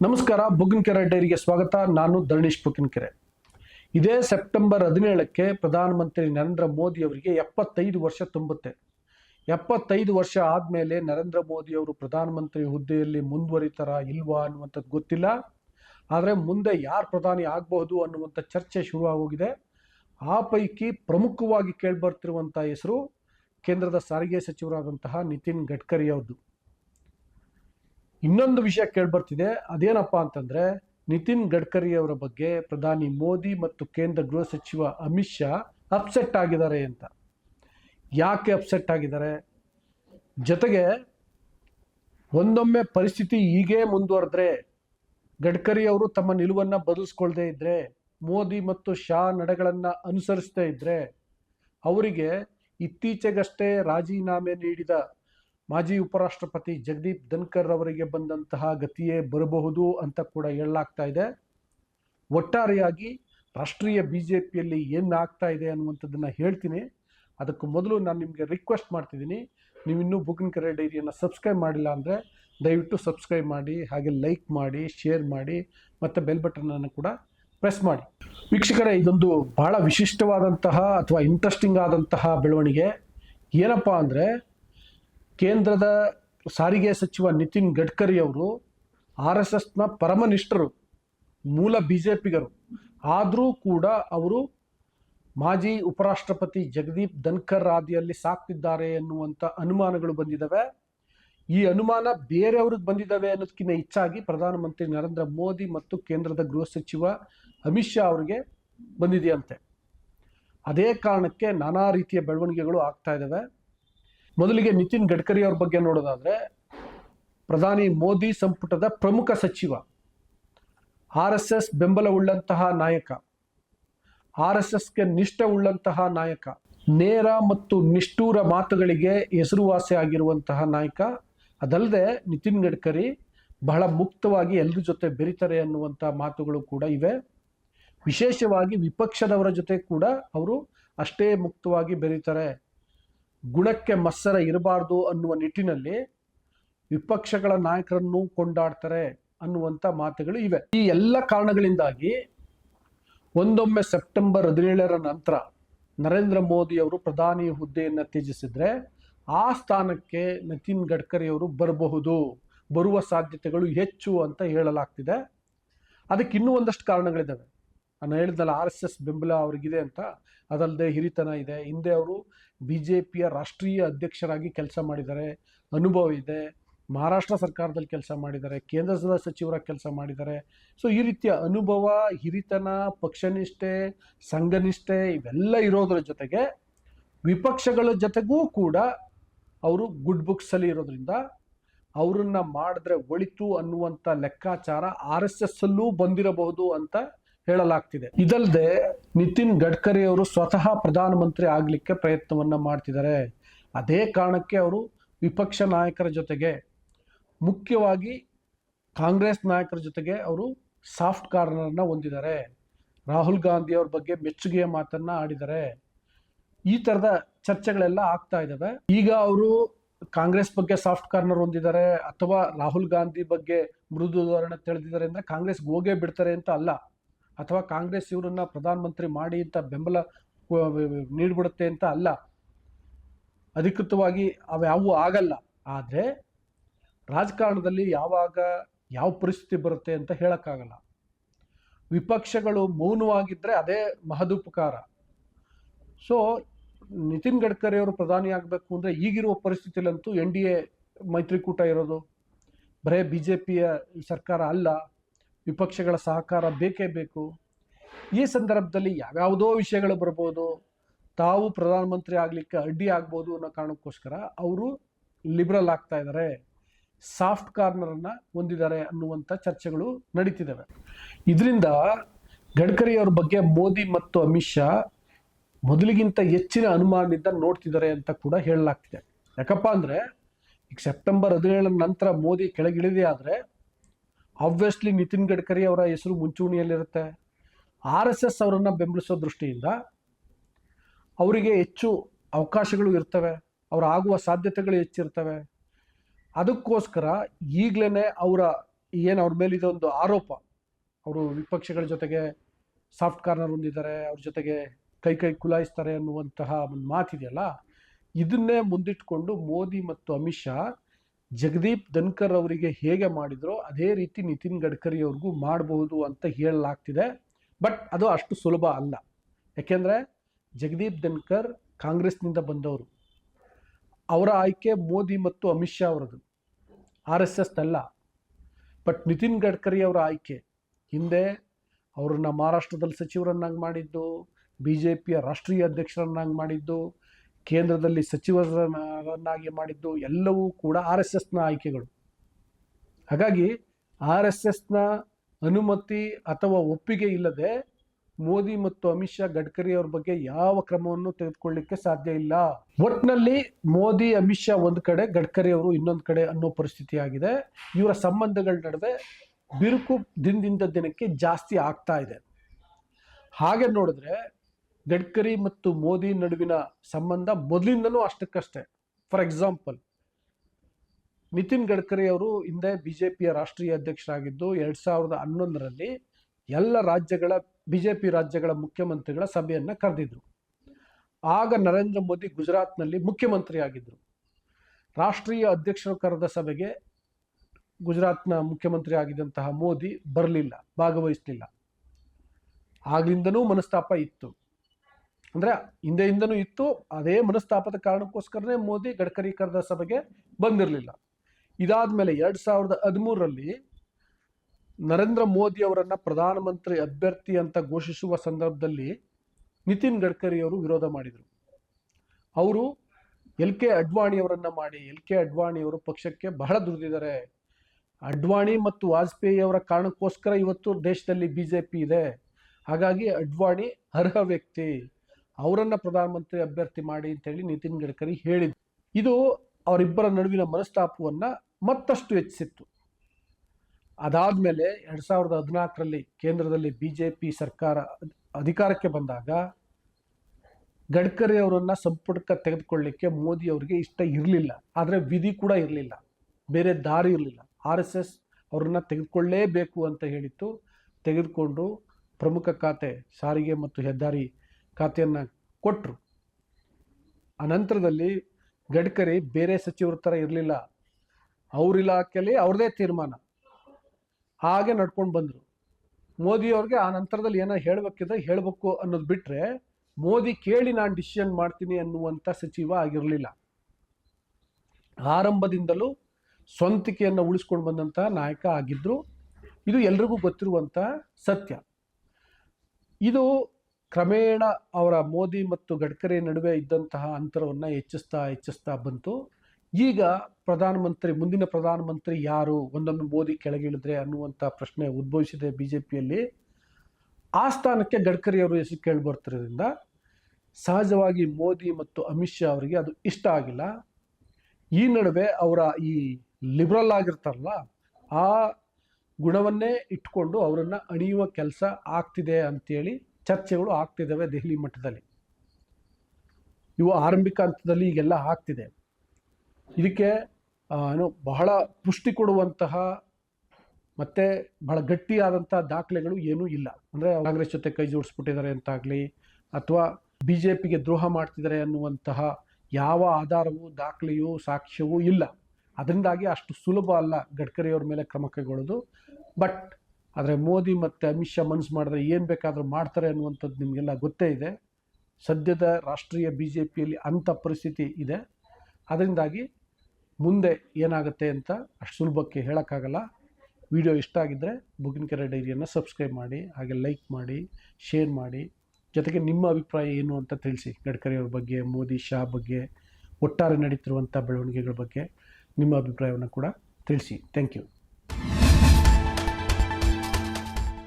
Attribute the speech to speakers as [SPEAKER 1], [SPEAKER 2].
[SPEAKER 1] ನಮಸ್ಕಾರ, ಬುಗ್ಗಿನಕೆರೆ ಡೈರಿಗೆ ಸ್ವಾಗತ. ನಾನು ಧರಣೀಶ್ ಬುಗ್ಗಿನಕೆರೆ. ಇದೇ ಸೆಪ್ಟೆಂಬರ್ ಹದಿನೇಳಕ್ಕೆ ಪ್ರಧಾನಮಂತ್ರಿ ನರೇಂದ್ರ ಮೋದಿ ಅವರಿಗೆ ಎಪ್ಪತ್ತೈದು ವರ್ಷ ತುಂಬುತ್ತೆ. ಎಪ್ಪತ್ತೈದು ವರ್ಷ ಆದಮೇಲೆ ನರೇಂದ್ರ ಮೋದಿ ಅವರು ಪ್ರಧಾನಮಂತ್ರಿ ಹುದ್ದೆಯಲ್ಲಿ ಮುಂದುವರಿತಾರಾ ಇಲ್ವಾ ಅನ್ನುವಂಥದ್ದು ಗೊತ್ತಿಲ್ಲ. ಆದರೆ ಮುಂದೆ ಯಾರು ಪ್ರಧಾನಿ ಆಗಬಹುದು ಅನ್ನುವಂಥ ಚರ್ಚೆ ಶುರುವಾಗೋಗಿದೆ. ಆ ಪೈಕಿ ಪ್ರಮುಖವಾಗಿ ಕೇಳಿಬರ್ತಿರುವಂಥ ಹೆಸರು ಕೇಂದ್ರದ ಸಾರಿಗೆ ಸಚಿವರಾದಂತಹ ನಿತಿನ್ ಗಡ್ಕರಿ ಅವ್ರದ್ದು. ಇನ್ನೊಂದು ವಿಷಯ ಕೇಳ್ಬರ್ತಿದೆ. ಅದೇನಪ್ಪ ಅಂತಂದ್ರೆ, ನಿತಿನ್ ಗಡ್ಕರಿ ಅವರ ಬಗ್ಗೆ ಪ್ರಧಾನಿ ಮೋದಿ ಮತ್ತು ಕೇಂದ್ರ ಗೃಹ ಸಚಿವ ಅಮಿತ್ ಶಾ ಅಪ್ಸೆಟ್ ಆಗಿದ್ದಾರೆ ಅಂತ. ಯಾಕೆ ಅಪ್ಸೆಟ್ ಆಗಿದ್ದಾರೆ? ಜೊತೆಗೆ ಒಂದೊಮ್ಮೆ ಪರಿಸ್ಥಿತಿ ಹೀಗೇ ಮುಂದುವರೆದ್ರೆ, ಗಡ್ಕರಿ ಅವರು ತಮ್ಮ ನಿಲುವನ್ನ ಬದಲಿಸ್ಕೊಳ್ದೇ ಇದ್ರೆ, ಮೋದಿ ಮತ್ತು ಶಾ ನಡೆಗಳನ್ನ ಅನುಸರಿಸದೇ ಇದ್ರೆ, ಅವರಿಗೆ ಇತ್ತೀಚೆಗಷ್ಟೇ ರಾಜೀನಾಮೆ ನೀಡಿದ ಮಾಜಿ ಉಪರಾಷ್ಟ್ರಪತಿ ಜಗದೀಪ್ ಧನ್ಕರ್ ಅವರಿಗೆ ಬಂದಂತಹ ಗತಿಯೇ ಬರಬಹುದು ಅಂತ ಕೂಡ ಹೇಳಲಾಗ್ತಾ ಇದೆ. ಒಟ್ಟಾರೆಯಾಗಿ ರಾಷ್ಟ್ರೀಯ ಬಿ ಜೆ ಪಿಯಲ್ಲಿ ಏನು ಆಗ್ತಾ ಇದೆ ಅನ್ನುವಂಥದ್ದನ್ನು ಹೇಳ್ತೀನಿ. ಅದಕ್ಕೂ ಮೊದಲು ನಾನು ನಿಮಗೆ ರಿಕ್ವೆಸ್ಟ್ ಮಾಡ್ತಿದ್ದೀನಿ. ನೀವು ಇನ್ನೂ ಬುಕ್ಕಿನ ಕರೆ ಡೈರಿಯನ್ನು ಸಬ್ಸ್ಕ್ರೈಬ್ ಮಾಡಿಲ್ಲ ಅಂದರೆ ದಯವಿಟ್ಟು ಸಬ್ಸ್ಕ್ರೈಬ್ ಮಾಡಿ, ಹಾಗೆ ಲೈಕ್ ಮಾಡಿ ಶೇರ್ ಮಾಡಿ, ಮತ್ತು ಬೆಲ್ ಬಟನನ್ನು ಕೂಡ ಪ್ರೆಸ್ ಮಾಡಿ. ವೀಕ್ಷಕರೇ, ಇದೊಂದು ಬಹಳ ವಿಶಿಷ್ಟವಾದಂತಹ ಅಥವಾ ಇಂಟ್ರೆಸ್ಟಿಂಗ್ ಆದಂತಹ ಬೆಳವಣಿಗೆ. ಏನಪ್ಪ ಅಂದರೆ ಕೇಂದ್ರದ ಸಾರಿಗೆ ಸಚಿವ ನಿತಿನ್ ಗಡ್ಕರಿ ಅವರು ಆರ್ ಎಸ್ ಎಸ್ನ ಪರಮನಿಷ್ಠರು, ಮೂಲ ಬಿ ಜೆ ಪಿಗರು ಆದರೂ ಕೂಡ ಅವರು ಮಾಜಿ ಉಪರಾಷ್ಟ್ರಪತಿ ಜಗದೀಪ್ ಧನ್ಕರ್ ರಾದಿಯಲ್ಲಿ ಸಾಕ್ತಿದ್ದಾರೆ ಎನ್ನುವಂಥ ಅನುಮಾನಗಳು ಬಂದಿದ್ದಾವೆ ಈ ಅನುಮಾನ ಬೇರೆಯವ್ರಿಗೆ ಬಂದಿದ್ದಾವೆ ಅನ್ನೋದಕ್ಕಿಂತ ಹೆಚ್ಚಾಗಿ ಪ್ರಧಾನಮಂತ್ರಿ ನರೇಂದ್ರ ಮೋದಿ ಮತ್ತು ಕೇಂದ್ರದ ಗೃಹ ಸಚಿವ ಅಮಿತ್ ಶಾ ಅವರಿಗೆ ಬಂದಿದೆಯಂತೆ. ಅದೇ ಕಾರಣಕ್ಕೆ ನಾನಾ ರೀತಿಯ ಬೆಳವಣಿಗೆಗಳು ಆಗ್ತಾ ಇದ್ದಾವೆ ಮೊದಲಿಗೆ ನಿತಿನ್ ಗಡ್ಕರಿ ಅವ್ರ ಬಗ್ಗೆ ನೋಡೋದಾದ್ರೆ, ಪ್ರಧಾನಿ ಮೋದಿ ಸಂಪುಟದ ಪ್ರಮುಖ ಸಚಿವ, ಆರ್ ಎಸ್ ಎಸ್ ಬೆಂಬಲವುಳ್ಳಂತಹ ನಾಯಕ, ಆರ್ ಎಸ್ ಎಸ್ಗೆ ನಿಷ್ಠ ಉಳ್ಳಂತಹ ನಾಯಕ, ನೇರ ಮತ್ತು ನಿಷ್ಠೂರ ಮಾತುಗಳಿಗೆ ಹೆಸರುವಾಸಿ ಆಗಿರುವಂತಹ ನಾಯಕ, ಅದಲ್ಲದೆ ನಿತಿನ್ ಗಡ್ಕರಿ ಬಹಳ ಮುಕ್ತವಾಗಿ ಎಲ್ಲರ ಜೊತೆ ಬೆರಿತಾರೆ ಅನ್ನುವಂಥ ಮಾತುಗಳು ಕೂಡ ಇವೆ. ವಿಶೇಷವಾಗಿ ವಿಪಕ್ಷದವರ ಜೊತೆ ಕೂಡ ಅವರು ಅಷ್ಟೇ ಮುಕ್ತವಾಗಿ ಬೆರೀತಾರೆ. ಗುಣಕ್ಕೆ ಮತ್ಸರ ಇರಬಾರ್ದು ಅನ್ನುವ ನಿಟ್ಟಿನಲ್ಲಿ ವಿಪಕ್ಷಗಳ ನಾಯಕರನ್ನು ಕೊಂಡಾಡ್ತಾರೆ ಅನ್ನುವಂಥ ಮಾತುಗಳು ಇವೆ. ಈ ಎಲ್ಲ ಕಾರಣಗಳಿಂದಾಗಿ ಒಂದೊಮ್ಮೆ ಸೆಪ್ಟೆಂಬರ್ ಹದಿನೇಳರ ನಂತರ ನರೇಂದ್ರ ಮೋದಿ ಅವರು ಪ್ರಧಾನಿ ಹುದ್ದೆಯನ್ನು ತ್ಯಜಿಸಿದ್ರೆ ಆ ಸ್ಥಾನಕ್ಕೆ ನಿತಿನ್ ಗಡ್ಕರಿ ಅವರು ಬರಬಹುದು, ಬರುವ ಸಾಧ್ಯತೆಗಳು ಹೆಚ್ಚು ಅಂತ ಹೇಳಲಾಗ್ತಿದೆ. ಅದಕ್ಕೆ ಇನ್ನೂ ಒಂದಷ್ಟು ಕಾರಣಗಳಿದ್ದಾವೆ ನಾನು ಹೇಳಿದ್ದಲ್ಲ ಆರ್ ಎಸ್ ಎಸ್ ಬೆಂಬಲ ಅವ್ರಿಗಿದೆ ಅಂತ. ಅದಲ್ಲದೆ ಹಿರಿತನ ಇದೆ. ಹಿಂದೆ ಅವರು ಬಿ ಜೆ ಪಿಯ ರಾಷ್ಟ್ರೀಯ ಅಧ್ಯಕ್ಷರಾಗಿ ಕೆಲಸ ಮಾಡಿದ್ದಾರೆ. ಅನುಭವ ಇದೆ. ಮಹಾರಾಷ್ಟ್ರ ಸರ್ಕಾರದಲ್ಲಿ ಕೆಲಸ ಮಾಡಿದ್ದಾರೆ. ಕೇಂದ್ರದ ಸಚಿವರಾಗಿ ಕೆಲಸ ಮಾಡಿದ್ದಾರೆ. ಸೊ ಈ ರೀತಿಯ ಅನುಭವ, ಹಿರಿತನ, ಪಕ್ಷನಿಷ್ಠೆ, ಸಂಘನಿಷ್ಠೆ ಇವೆಲ್ಲ ಇರೋದ್ರ ಜೊತೆಗೆ ವಿಪಕ್ಷಗಳ ಜೊತೆಗೂ ಕೂಡ ಅವರು ಗುಡ್ ಬುಕ್ಸಲ್ಲಿ ಇರೋದ್ರಿಂದ ಅವರನ್ನ ಮಾಡಿದ್ರೆ ಒಳಿತು ಅನ್ನುವಂಥ ಲೆಕ್ಕಾಚಾರ ಆರ್ ಎಸ್ ಎಸ್ ಅಲ್ಲೂ ಬಂದಿರಬಹುದು ಅಂತ ಹೇಳಲಾಗ್ತಿದೆ. ಇದಲ್ಲದೆ ನಿತಿನ್ ಗಡ್ಕರಿ ಅವರು ಸ್ವತಃ ಪ್ರಧಾನಮಂತ್ರಿ ಆಗಲಿಕ್ಕೆ ಪ್ರಯತ್ನವನ್ನ ಮಾಡ್ತಿದ್ದಾರೆ. ಅದೇ ಕಾರಣಕ್ಕೆ ಅವರು ವಿಪಕ್ಷ ನಾಯಕರ ಜೊತೆಗೆ, ಮುಖ್ಯವಾಗಿ ಕಾಂಗ್ರೆಸ್ ನಾಯಕರ ಜೊತೆಗೆ ಅವರು ಸಾಫ್ಟ್ ಕಾರ್ನರ್ನ ಹೊಂದಿದ್ದಾರೆ. ರಾಹುಲ್ ಗಾಂಧಿ ಅವ್ರ ಬಗ್ಗೆ ಮೆಚ್ಚುಗೆಯ ಮಾತನ್ನ ಆಡಿದ್ದಾರೆ. ಈ ತರದ ಚರ್ಚೆಗಳೆಲ್ಲ ಆಗ್ತಾ ಇದ್ದಾವೆ. ಈಗ ಅವರು ಕಾಂಗ್ರೆಸ್ ಬಗ್ಗೆ ಸಾಫ್ಟ್ ಕಾರ್ನರ್ ಹೊಂದಿದ್ದಾರೆ ಅಥವಾ ರಾಹುಲ್ ಗಾಂಧಿ ಬಗ್ಗೆ ಮೃದು ಧೋರಣೆ ತಿಳಿದಿದ್ದಾರೆ ಅಂದ್ರೆ ಕಾಂಗ್ರೆಸ್ಗೆ ಹೋಗೇ ಬಿಡ್ತಾರೆ ಅಂತ ಅಲ್ಲ. ಅಥವಾ ಕಾಂಗ್ರೆಸ್ ಇವರನ್ನ ಪ್ರಧಾನಮಂತ್ರಿ ಮಾಡಿ ಅಂತ ಬೆಂಬಲ ನೀಡಿಬಿಡುತ್ತೆ ಅಂತ ಅಲ್ಲ. ಅಧಿಕೃತವಾಗಿ ಅವ್ಯಾವೂ ಆಗಲ್ಲ. ಆದರೆ ರಾಜಕಾರಣದಲ್ಲಿ ಯಾವಾಗ ಯಾವ ಪರಿಸ್ಥಿತಿ ಬರುತ್ತೆ ಅಂತ ಹೇಳಕ್ಕಾಗಲ್ಲ. ವಿಪಕ್ಷಗಳು ಮೌನವಾಗಿದ್ದರೆ ಅದೇ ಮಹದುಪಕಾರ. ಸೊ ನಿತಿನ್ ಗಡ್ಕರಿ ಅವರು ಪ್ರಧಾನಿ ಆಗಬೇಕು ಅಂದರೆ ಈಗಿರುವ ಪರಿಸ್ಥಿತಿಯಲ್ಲಂತೂ ಎನ್ ಡಿ ಎ ಮೈತ್ರಿಕೂಟ ಇರೋದು. ಬರೇ ಬಿ ಜೆ ಪಿಯ ಸರ್ಕಾರ ಅಲ್ಲ. ವಿಪಕ್ಷಗಳ ಸಹಕಾರ ಬೇಕೇ ಬೇಕು. ಈ ಸಂದರ್ಭದಲ್ಲಿ ಯಾವ್ಯಾವುದೋ ವಿಷಯಗಳು ಬರ್ಬೋದು, ತಾವು ಪ್ರಧಾನಮಂತ್ರಿ ಆಗಲಿಕ್ಕೆ ಅಡ್ಡಿ ಆಗ್ಬೋದು ಅನ್ನೋ ಕಾರಣಕ್ಕೋಸ್ಕರ ಅವರು ಲಿಬ್ರಲ್ ಆಗ್ತಾ ಇದ್ದಾರೆ. ಸಾಫ್ಟ್ ಕಾರ್ನರನ್ನು ಹೊಂದಿದ್ದಾರೆ ಅನ್ನುವಂಥ ಚರ್ಚೆಗಳು ನಡೀತಿದ್ದಾವೆ. ಇದರಿಂದ ಗಡ್ಕರಿ ಅವ್ರ ಬಗ್ಗೆ ಮೋದಿ ಮತ್ತು ಅಮಿತ್ ಶಾ ಮೊದಲಿಗಿಂತ ಹೆಚ್ಚಿನ ಅನುಮಾನದಿಂದ ನೋಡ್ತಿದ್ದಾರೆ ಅಂತ ಕೂಡ ಹೇಳಲಾಗ್ತಿದೆ. ಯಾಕಪ್ಪ ಅಂದರೆ, ಈಗ ಸೆಪ್ಟೆಂಬರ್ ಹದಿನೇಳರ ನಂತರ ಮೋದಿ ಕೆಳಗಿಳಿದೇ ಆದರೆ ಆಬ್ವಿಯಸ್ಲಿ ನಿತಿನ್ ಗಡ್ಕರಿ ಅವರ ಹೆಸರು ಮುಂಚೂಣಿಯಲ್ಲಿರುತ್ತೆ. ಆರ್ ಎಸ್ ಎಸ್ ಅವರನ್ನು ಬೆಂಬಲಿಸೋ ದೃಷ್ಟಿಯಿಂದ ಅವರಿಗೆ ಹೆಚ್ಚು ಅವಕಾಶಗಳು ಇರ್ತವೆ, ಅವರು ಆಗುವ ಸಾಧ್ಯತೆಗಳು ಹೆಚ್ಚಿರ್ತವೆ. ಅದಕ್ಕೋಸ್ಕರ ಈಗಲೇ ಅವರ ಏನು ಅವ್ರ ಮೇಲಿದೆ ಒಂದು ಆರೋಪ, ಅವರು ವಿಪಕ್ಷಗಳ ಜೊತೆಗೆ ಸಾಫ್ಟ್ ಕಾರ್ನರ್ ಹೊಂದಿದ್ದಾರೆ, ಅವ್ರ ಜೊತೆಗೆ ಕೈ ಕೈ ಕುಲಾಯಿಸ್ತಾರೆ ಅನ್ನುವಂತಹ ಒಂದು ಮಾತಿದೆಯಲ್ಲ, ಇದನ್ನೇ ಮುಂದಿಟ್ಕೊಂಡು ಮೋದಿ ಮತ್ತು ಅಮಿತ್ ಶಾ ಜಗದೀಪ್ ಧನ್ಕರ್ ಅವರಿಗೆ ಹೇಗೆ ಮಾಡಿದ್ರೋ ಅದೇ ರೀತಿ ನಿತಿನ್ ಗಡ್ಕರಿ ಅವ್ರಿಗೂ ಮಾಡಬಹುದು ಅಂತ ಹೇಳಲಾಗ್ತಿದೆ. ಬಟ್ ಅದು ಅಷ್ಟು ಸುಲಭ ಅಲ್ಲ. ಯಾಕೆಂದರೆ ಜಗದೀಪ್ ಧನ್ಕರ್ ಕಾಂಗ್ರೆಸ್ನಿಂದ ಬಂದವರು. ಅವರ ಆಯ್ಕೆ ಮೋದಿ ಮತ್ತು ಅಮಿತ್ ಶಾ ಅವರದು ಆರ್ ಎಸ್ ಎಸ್ ಅಲ್ಲ. ಬಟ್ ನಿತಿನ್ ಗಡ್ಕರಿ ಅವರ ಆಯ್ಕೆ. ಹಿಂದೆ ಅವ್ರನ್ನ ಮಹಾರಾಷ್ಟ್ರದಲ್ಲಿ ಸಚಿವರನ್ನಾಗಿ ಮಾಡಿದ್ದು ಬಿ ಜೆ ಪಿಯ ರಾಷ್ಟ್ರೀಯ ಅಧ್ಯಕ್ಷರನ್ನಾಗಿ ಮಾಡಿದ್ದು ಕೇಂದ್ರದಲ್ಲಿ ಸಚಿವರನ್ನಾಗಿ ಮಾಡಿದ್ದು ಎಲ್ಲವೂ ಕೂಡ ಆರ್ ಎಸ್ ಎಸ್ನ ಆಯ್ಕೆಗಳು. ಹಾಗಾಗಿ ಆರ್ ಎಸ್ ಎಸ್ನ ಅನುಮತಿ ಅಥವಾ ಒಪ್ಪಿಗೆ ಇಲ್ಲದೆ ಮೋದಿ ಮತ್ತು ಅಮಿತ್ ಶಾ, ಗಡ್ಕರಿ ಅವ್ರ ಬಗ್ಗೆ ಯಾವ ಕ್ರಮವನ್ನು ತೆಗೆದುಕೊಳ್ಳಿಕ್ಕೆ ಸಾಧ್ಯ ಇಲ್ಲ. ಒಟ್ಟಿನಲ್ಲಿ ಮೋದಿ, ಅಮಿತ್ ಶಾ ಒಂದು ಕಡೆ, ಗಡ್ಕರಿ ಅವರು ಇನ್ನೊಂದು ಕಡೆ ಅನ್ನೋ ಪರಿಸ್ಥಿತಿ ಆಗಿದೆ. ಇವರ ಸಂಬಂಧಗಳ ನಡುವೆ ಬಿರುಕು ದಿನದಿಂದ ದಿನಕ್ಕೆ ಜಾಸ್ತಿ ಆಗ್ತಾ ಇದೆ. ಹಾಗೆ ನೋಡಿದ್ರೆ ಗಡ್ಕರಿ ಮತ್ತು ಮೋದಿ ನಡುವಿನ ಸಂಬಂಧ ಮೊದಲಿಂದಲೂ ಅಷ್ಟಕ್ಕಷ್ಟೇ. ಫಾರ್ ಎಕ್ಸಾಂಪಲ್ ನಿತಿನ್ ಗಡ್ಕರಿ ಅವರು ಹಿಂದೆ ಬಿ ಜೆ ಪಿಯ ರಾಷ್ಟ್ರೀಯ ಅಧ್ಯಕ್ಷರಾಗಿದ್ದು ಎರಡು ಸಾವಿರದ ಹನ್ನೊಂದರಲ್ಲಿ ಎಲ್ಲ ರಾಜ್ಯಗಳ ಬಿ ಜೆ ಪಿ ರಾಜ್ಯಗಳ ಮುಖ್ಯಮಂತ್ರಿಗಳ ಸಭೆಯನ್ನು ಕರೆದಿದ್ರು. ಆಗ ನರೇಂದ್ರ ಮೋದಿ ಗುಜರಾತ್ನಲ್ಲಿ ಮುಖ್ಯಮಂತ್ರಿ ಆಗಿದ್ದರು ರಾಷ್ಟ್ರೀಯ ಅಧ್ಯಕ್ಷರು ಕರೆದ ಸಭೆಗೆ ಗುಜರಾತ್ನ ಮುಖ್ಯಮಂತ್ರಿ ಆಗಿದ್ದಂತಹ ಮೋದಿ ಬರಲಿಲ್ಲ, ಭಾಗವಹಿಸಲಿಲ್ಲ. ಆಗ್ಲಿಂದನೂ ಮನಸ್ತಾಪ ಇತ್ತು. ಅಂದರೆ ಹಿಂದೆಯಿಂದನೂ ಇತ್ತು, ಅದೇ ಮನಸ್ತಾಪದ ಕಾರಣಕ್ಕೋಸ್ಕರನೇ ಮೋದಿ ಗಡ್ಕರಿ ಕರೆದ ಸಭೆಗೆ ಬಂದಿರಲಿಲ್ಲ. ಇದಾದ ಮೇಲೆ ಎರಡು ಸಾವಿರದ ಹದಿಮೂರರಲ್ಲಿ ನರೇಂದ್ರ ಮೋದಿ ಅವರನ್ನ ಪ್ರಧಾನಮಂತ್ರಿ ಅಭ್ಯರ್ಥಿ ಅಂತ ಘೋಷಿಸುವ ಸಂದರ್ಭದಲ್ಲಿ ನಿತಿನ್ ಗಡ್ಕರಿ ಅವರು ವಿರೋಧ ಮಾಡಿದರು. ಅವರು ಎಲ್ ಕೆ ಅಡ್ವಾಣಿಯವರನ್ನ ಮಾಡಿ, ಎಲ್ ಕೆ ಅಡ್ವಾಣಿಯವರು ಪಕ್ಷಕ್ಕೆ ಬಹಳ ದುಡಿದಿದ್ದಾರೆ. ಅಡ್ವಾಣಿ ಮತ್ತು ವಾಜಪೇಯಿ ಅವರ ಕಾರಣಕ್ಕೋಸ್ಕರ ಇವತ್ತು ದೇಶದಲ್ಲಿ ಬಿ ಜೆ ಪಿ ಇದೆ. ಹಾಗಾಗಿ ಅಡ್ವಾಣಿ ಅರ್ಹ ವ್ಯಕ್ತಿ. ಅವರನ್ನ ಪ್ರಧಾನಮಂತ್ರಿ ಅಭ್ಯರ್ಥಿ ಮಾಡಿ ಅಂತೇಳಿ ನಿತಿನ್ ಗಡ್ಕರಿ ಹೇಳಿದ್ರು. ಇದು ಅವರಿಬ್ಬರ ನಡುವಿನ ಮನಸ್ತಾಪವನ್ನ ಮತ್ತಷ್ಟು ಹೆಚ್ಚಿಸಿತ್ತು. ಅದಾದ್ಮೇಲೆ ಎರಡು ಸಾವಿರದ ಹದಿನಾಲ್ಕರಲ್ಲಿ ಕೇಂದ್ರದಲ್ಲಿ ಬಿ ಜೆ ಪಿ ಸರ್ಕಾರ ಅಧಿಕಾರಕ್ಕೆ ಬಂದಾಗ ಗಡ್ಕರಿ ಅವರನ್ನ ಸಂಪುಟಕ್ಕೆ ತೆಗೆದುಕೊಳ್ಳಿಕ್ಕೆ ಮೋದಿ ಅವರಿಗೆ ಇಷ್ಟ ಇರಲಿಲ್ಲ. ಆದರೆ ವಿಧಿ ಕೂಡ ಇರಲಿಲ್ಲ. ಬೇರೆ ದಾರಿ ಇರಲಿಲ್ಲ. ಆರ್ ಎಸ್ ಎಸ್ ಅವ್ರನ್ನ ತೆಗೆದುಕೊಳ್ಳೇಬೇಕು ಅಂತ ಹೇಳಿತ್ತು. ತೆಗೆದುಕೊಂಡು ಪ್ರಮುಖ ಖಾತೆ ಸಾರಿಗೆ ಮತ್ತು ಹೆದ್ದಾರಿ ಖಾತೆಯನ್ನು ಕೊಟ್ಟರು ಅನಂತರದಲ್ಲಿ ಗಡ್ಕರಿ ಬೇರೆ ಸಚಿವರ ಥರ ಇರಲಿಲ್ಲ. ಅವ್ರ ಇಲಾಖೆಯಲ್ಲಿ ಅವ್ರದೇ ತೀರ್ಮಾನ. ಹಾಗೆ ನಡ್ಕೊಂಡು ಬಂದರು. ಮೋದಿಯವ್ರಿಗೆ ಆ ನಂತರದಲ್ಲಿ ಏನೋ ಹೇಳಬೇಕಿದ್ರೆ ಹೇಳಬೇಕು ಅನ್ನೋದು ಬಿಟ್ಟರೆ ಮೋದಿ ಕೇಳಿ ನಾನು ಡಿಸಿಷನ್ ಮಾಡ್ತೀನಿ ಅನ್ನುವಂಥ ಸಚಿವ ಆಗಿರಲಿಲ್ಲ. ಆರಂಭದಿಂದಲೂ ಸ್ವಂತಿಕೆಯನ್ನು ಉಳಿಸ್ಕೊಂಡು ಬಂದಂತಹ ನಾಯಕ ಆಗಿದ್ದರು ಇದು ಎಲ್ರಿಗೂ ಗೊತ್ತಿರುವಂಥ ಸತ್ಯ. ಇದು ಕ್ರಮೇಣ ಅವರ ಮೋದಿ ಮತ್ತು ಗಡ್ಕರಿ ನಡುವೆ ಇದ್ದಂತಹ ಅಂತರವನ್ನು ಹೆಚ್ಚಿಸ್ತಾ ಹೆಚ್ಚಿಸ್ತಾ ಬಂತು. ಈಗ ಪ್ರಧಾನಮಂತ್ರಿ, ಮುಂದಿನ ಪ್ರಧಾನಮಂತ್ರಿ ಯಾರು ಒಂದೊಂದು ಮೋದಿ ಕೆಳಗಿಳಿದ್ರೆ ಅನ್ನುವಂಥ ಪ್ರಶ್ನೆ ಉದ್ಭವಿಸಿದೆ ಬಿ ಜೆ ಪಿಯಲ್ಲಿ ಆ ಸ್ಥಾನಕ್ಕೆ ಗಡ್ಕರಿ ಅವರು ಹೆಸರು ಕೇಳಿಬರ್ತಿರೋದ್ರಿಂದ ಸಹಜವಾಗಿ ಮೋದಿ ಮತ್ತು ಅಮಿತ್ ಶಾ ಅವರಿಗೆ ಅದು ಇಷ್ಟ ಆಗಿಲ್ಲ. ಈ ನಡುವೆ ಅವರ ಈ ಲಿಬ್ರಲ್ ಆಗಿರ್ತಾರಲ್ಲ, ಆ ಗುಣವನ್ನೇ ಇಟ್ಕೊಂಡು ಅವರನ್ನು ಅಣಿಯುವ ಕೆಲಸ ಆಗ್ತಿದೆ ಅಂತೇಳಿ ಚರ್ಚೆಗಳು ಆಗ್ತಿದ್ದಾವೆ ದೆಹಲಿ ಮಟ್ಟದಲ್ಲಿ. ಇವು ಆರಂಭಿಕ ಹಂತದಲ್ಲಿ ಈಗೆಲ್ಲ ಆಗ್ತಿದೆ. ಇದಕ್ಕೆ ಏನು ಬಹಳ ಪುಷ್ಟಿ ಕೊಡುವಂತಹ ಮತ್ತೆ ಬಹಳ ಗಟ್ಟಿಯಾದಂಥ ದಾಖಲೆಗಳು ಏನೂ ಇಲ್ಲ. ಅಂದರೆ ಕಾಂಗ್ರೆಸ್ ಜೊತೆ ಕೈ ಜೋಡಿಸ್ಬಿಟ್ಟಿದ್ದಾರೆ ಅಂತಾಗಲಿ, ಅಥವಾ ಬಿ ಜೆ ಪಿಗೆ ದ್ರೋಹ ಮಾಡ್ತಿದ್ದಾರೆ ಅನ್ನುವಂತಹ ಯಾವ ಆಧಾರವೂ, ದಾಖಲೆಯೂ, ಸಾಕ್ಷ್ಯವೂ ಇಲ್ಲ. ಅದರಿಂದಾಗಿ ಅಷ್ಟು ಸುಲಭ ಅಲ್ಲ ಗಡ್ಕರಿಯವ್ರ ಮೇಲೆ ಕ್ರಮ ಕೈಗೊಳ್ಳೋದು. ಬಟ್ ಆದರೆ ಮೋದಿ ಮತ್ತು ಅಮಿತ್ ಶಾ ಮನಸ್ಸು ಮಾಡಿದ್ರೆ ಏನು ಬೇಕಾದರೂ ಮಾಡ್ತಾರೆ ಅನ್ನುವಂಥದ್ದು ನಿಮಗೆಲ್ಲ ಗೊತ್ತೇ ಇದೆ. ಸದ್ಯದ ರಾಷ್ಟ್ರೀಯ ಬಿ ಜೆ ಪಿಯಲ್ಲಿ ಅಂಥ ಪರಿಸ್ಥಿತಿ ಇದೆ. ಅದರಿಂದಾಗಿ ಮುಂದೆ ಏನಾಗುತ್ತೆ ಅಂತ ಅಷ್ಟು ಸುಲಭಕ್ಕೆ ಹೇಳೋಕ್ಕಾಗಲ್ಲ. ವಿಡಿಯೋ ಇಷ್ಟ ಆಗಿದ್ದರೆ ಬುಗಿನಕೆರೆ ಡೈರಿಯನ್ನು ಸಬ್ಸ್ಕ್ರೈಬ್ ಮಾಡಿ, ಹಾಗೆ ಲೈಕ್ ಮಾಡಿ, ಶೇರ್ ಮಾಡಿ. ಜೊತೆಗೆ ನಿಮ್ಮ ಅಭಿಪ್ರಾಯ ಏನು ಅಂತ ತಿಳಿಸಿ. ಗಡ್ಕರಿಯವ್ರ ಬಗ್ಗೆ, ಮೋದಿ ಶಾ ಬಗ್ಗೆ, ಒಟ್ಟಾರೆ ನಡೀತಿರುವಂಥ ಬೆಳವಣಿಗೆಗಳ ಬಗ್ಗೆ ನಿಮ್ಮ ಅಭಿಪ್ರಾಯವನ್ನು ಕೂಡ ತಿಳಿಸಿ. Thank you.